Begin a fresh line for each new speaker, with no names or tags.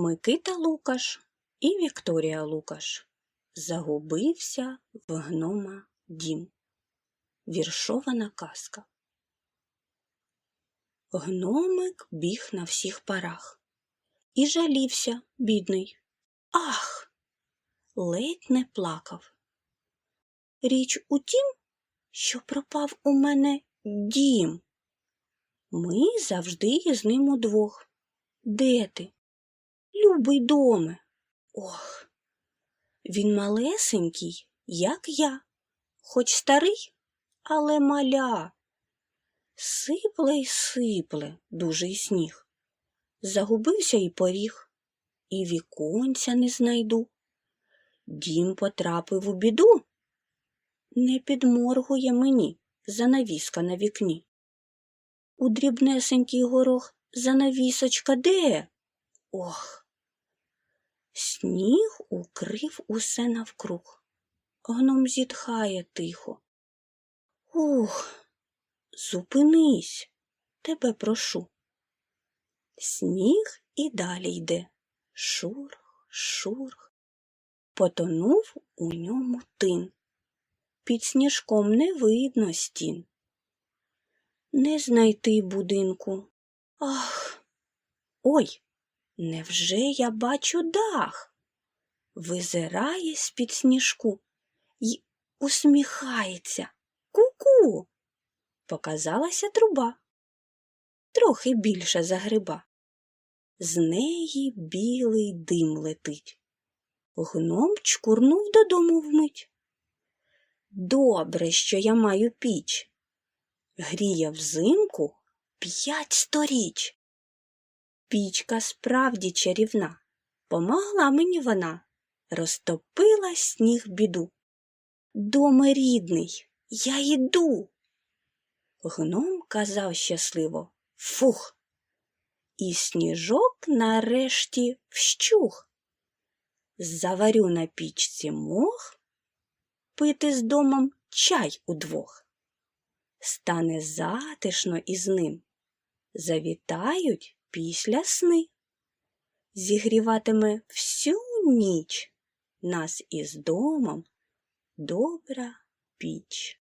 Микита Лукаш і Вікторія Лукаш Загубився в гнома дім. Віршована казка. Гномик біг на всіх парах і жалівся, бідний. Ах! ледь не плакав. Річ у тім, що пропав у мене дім. Ми завжди із ним удвох. Де ти? Любий доме. Ох, він малесенький, як я, хоч старий, але маля. Сипле й сипле дужий сніг. Загубився і поріг, і віконця не знайду. Дім потрапив у біду. Не підморгує мені занавіска на вікні. У дрібнесенький горох занавісочка де? Ох. Сніг укрив усе навкруг. Гном зітхає тихо. Ух, зупинись, тебе прошу. Сніг і далі йде. Шурх, шурх. Потонув у ньому тин. Під сніжком не видно стін. Не знайти будинку. Ах. Ой, невже я бачу дах? Визирає з-під сніжку й усміхається. Ку-ку. Показалася труба. Трохи більша за гриба. З неї білий дим летить. Гном чкурнув додому вмить. Добре, що я маю піч. Гріє взимку п'ять сторіч. Пічка справді чарівна. Помогла мені вона, розтопила сніг біду. Доме рідний, я йду. Гном казав щасливо Фух. І сніжок нарешті вщух. Заварю на пічці мох, пити з домом чай удвох. Стане затишно із ним. Завітають після сни. Зігріватиме всю ніч нас із домом добра піч.